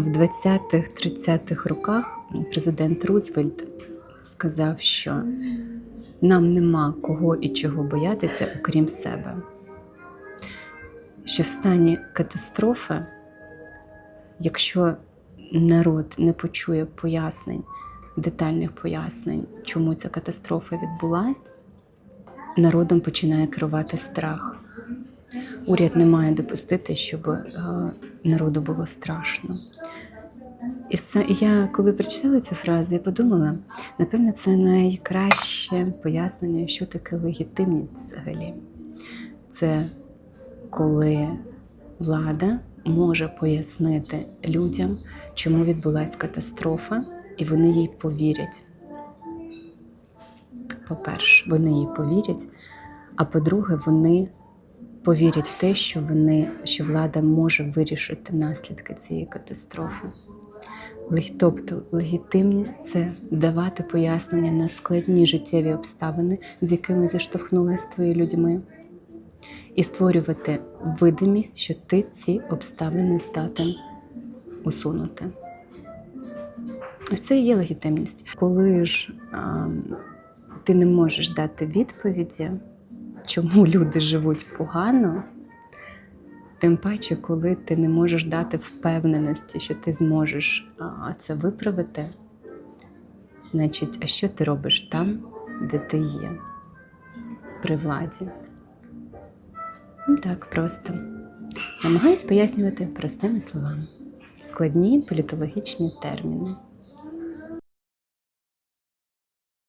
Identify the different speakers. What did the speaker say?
Speaker 1: в 20-30-х роках президент Рузвельт сказав, що нам нема кого і чого боятися, окрім себе. Що в стані катастрофи, якщо народ не почує пояснень, детальних пояснень, чому ця катастрофа відбулась, народом починає керувати страх. Уряд не має допустити, щоб е, народу було страшно. І я, коли прочитала цю фразу, я подумала, напевно, це найкраще пояснення, що таке легітимність взагалі. Це коли влада може пояснити людям, чому відбулася катастрофа, і вони їй повірять. По-перше, вони їй повірять, а по-друге, вони повірять в те, що вони, що влада може вирішити наслідки цієї катастрофи. Тобто легітимність це давати пояснення на складні життєві обставини, з якими зіштовхнулися твої людьми, і створювати видимість, що ти ці обставини здатен усунути. Це і є легітимність. Коли ж а, ти не можеш дати відповіді, чому люди живуть погано, тим паче, коли ти не можеш дати впевненості, що ти зможеш це виправити, значить, а що ти робиш там, де ти є, при владі? Ну, Так просто. Намагаюсь пояснювати простими словами складні політологічні терміни.